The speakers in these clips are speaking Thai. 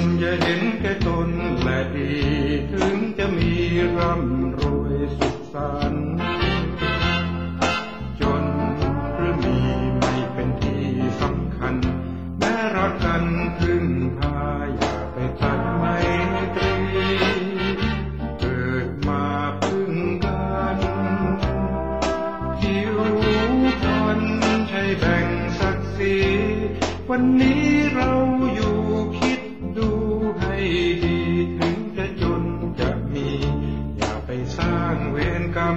นอย่าเห็นแก่ตนและดี ถึงจะมีร่ำรวยสุขสันต์จนหรือมีไม่เป็นที่สำคัญ แม้รักกันพึ่งพาอย่าไปตัดไมตรีเกิดมาพึ่งกันผิวพรรณใช่แบ่งศักดิ์ศรีวันนี้เราอยู่ ดีถึงจะจนจะมี อย่าไปสร้างเวรกรรม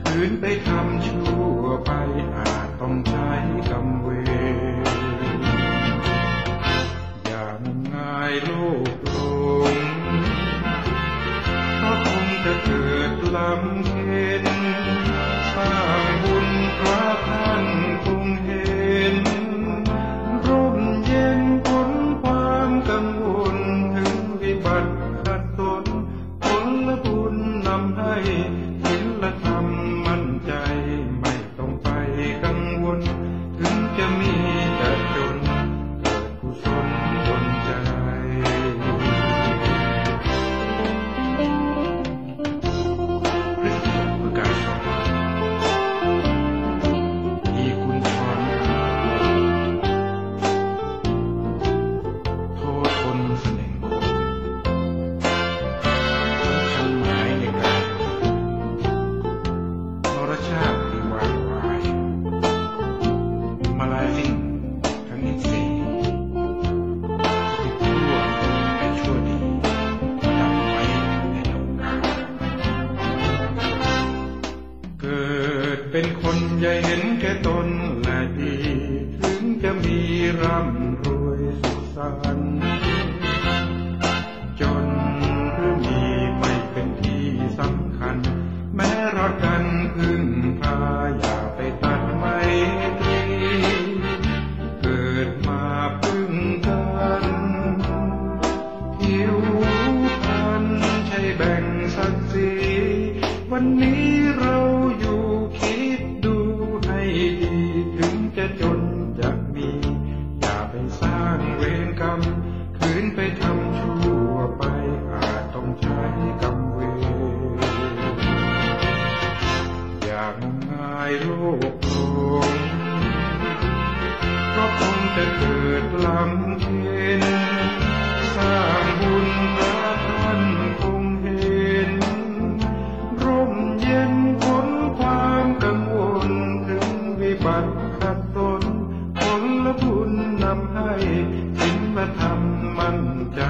คืนไปทำชั่วไปอาจต้องใช้กรรมเวรอย่างมงายโลกลงเพราะคงจะเกิดลำ กังวลถึงจะมี เป็นคนใหญ่เห็นแก่ตนและดี ถึงจะมีร่ำรวยสุขสันต์ ลูคหลวงก็คงจะเกิดลำเห็นสร้างบุญพระท่านคงเห็น ร่มเย็นพ้นความกังวลถึงวิบัติขัดตนผลบุญนำให้สิ่งมาทำมั่นใจ